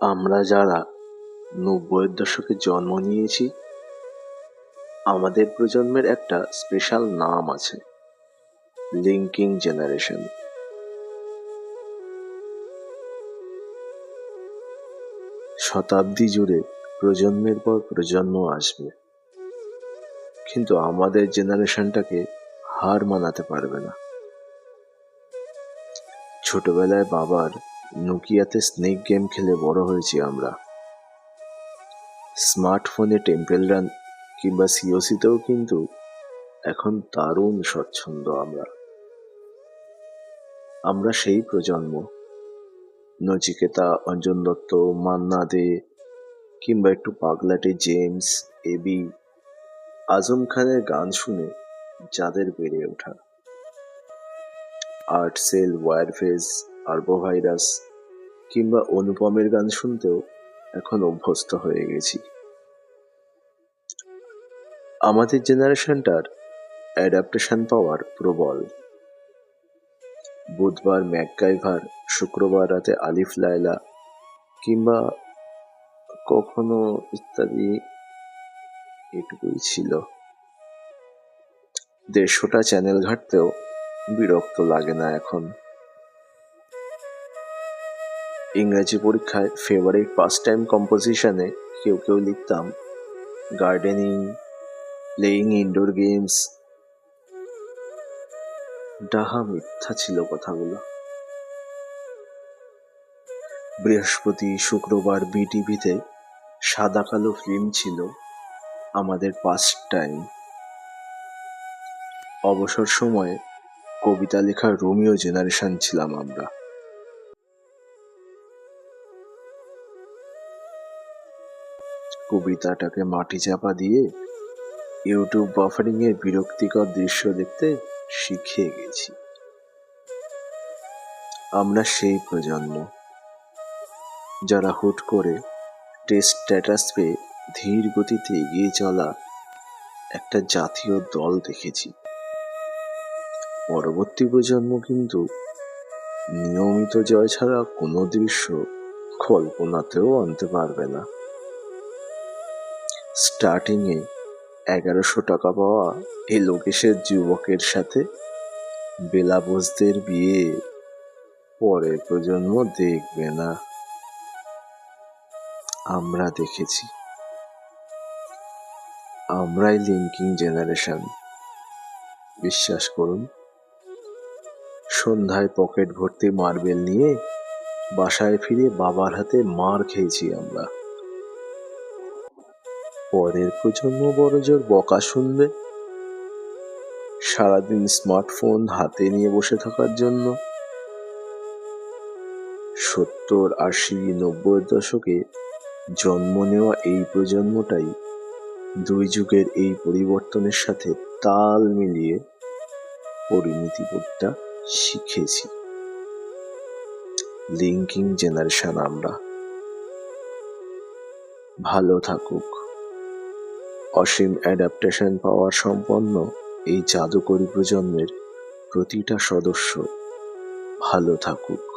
আমরা যারা নব্বইয়ের দশকে জন্ম নিয়েছি, আমাদের প্রজন্মের একটা স্পেশাল নাম আছে লিঙ্কিং জেনারেশন শতাব্দী জুড়ে প্রজন্মের পর প্রজন্ম আসবে, কিন্তু আমাদের জেনারেশনটাকে হার মানাতে পারবে না। ছোটবেলায় বাবার নোকিয়াতে স্নেক গেম খেলে বড় হয়েছি আমরা। স্মার্টফোনে টেম্পেল রান কিংবা সিওসিতেও কিন্তু এখন দারুণ স্বচ্ছন্দ আমরা। আমরা সেই প্রজন্ম, নচিকেতা, অঞ্জন দত্ত, মান্না দে, কিংবা একটু পাগলাটে জেমস, এবি, আজম খানের গান শুনে যাদের বেড়ে ওঠা। আর্টসেল ওয়ারফেজ আর্বোভাইরাস কিংবা অনুপমের গান শুনতেও এখন অভ্যস্ত হয়ে গেছি। আমাদের জেনারেশনটার অ্যাডাপ্টেশন পাওয়ার প্রবল। বুধবার ম্যাকগাইভার শুক্রবার রাতে আলিফ, লায়লা কিংবা কখনো ইত্যাদি এটুকুই ছিল। দেড়শোটা চ্যানেল ঘাটতেও বিরক্ত লাগে না এখন। ইংরেজি পরীক্ষায় ফেভারিট পাস টাইম কম্পোজিশনে কেউ কেউ লিখতাম গার্ডেনিং প্লেয়িং ইনডোর গেমস ডাহা মিথ্যা ছিল কথাগুলো। বৃহস্পতি, শুক্রবার বিটিভিতে সাদা কালো ফিল্ম ছিল আমাদের পাস্ট টাইম অবসর সময়ে কবিতা লেখার রোমিও জেনারেশন ছিলাম আমরা। কবিতাটাকে মাটি চাপা দিয়ে ইউটিউব বাফারিং এর বিরক্তিকর দৃশ্য দেখতে শিখে গেছি। আমরা সেই প্রজন্ম যারা হুট করে টেস্ট স্ট্যাটাস পেয়ে ধীর গতিতে এগিয়ে চলা একটা জাতীয় দল দেখেছি। পরবর্তী প্রজন্ম কিন্তু নিয়মিত জয় ছাড়া কোনো দৃশ্য কল্পনাতেও আনতে পারবে না। স্টার্টিংয়ে এগারোশো টাকা পাওয়া এই লোকেশের যুবকের সাথে বেলা বোসদের বিয়ে পরের প্রজন্ম দেখবে না। আমরা দেখেছি। আমরাই লিঙ্কিং জেনারেশন। বিশ্বাস করুন, সন্ধ্যায় পকেট ভর্তি মার্বেল নিয়ে বাসায় ফিরে বাবার হাতে মার খেয়েছি আমরা। পরের প্রজন্ম বড় জোর বকা শুনবে। সারাদিন স্মার্টফোন হাতে নিয়ে বসে থাকার জন্য। সত্তর, আশি নব্বই দশকে জন্ম নেওয়া এই প্রজন্মটাই দুই যুগের এই পরিবর্তনের সাথে তাল মিলিয়ে পরিণতিবোধটা শিখেছি। লিঙ্কিং জেনারেশন আমরা। ভালো থাকুক। অসীম অ্যাডাপ্টেশন পাওয়ার সম্পন্ন এই জাদুকরী প্রজন্মের প্রতিটা সদস্য ভালো থাকুক।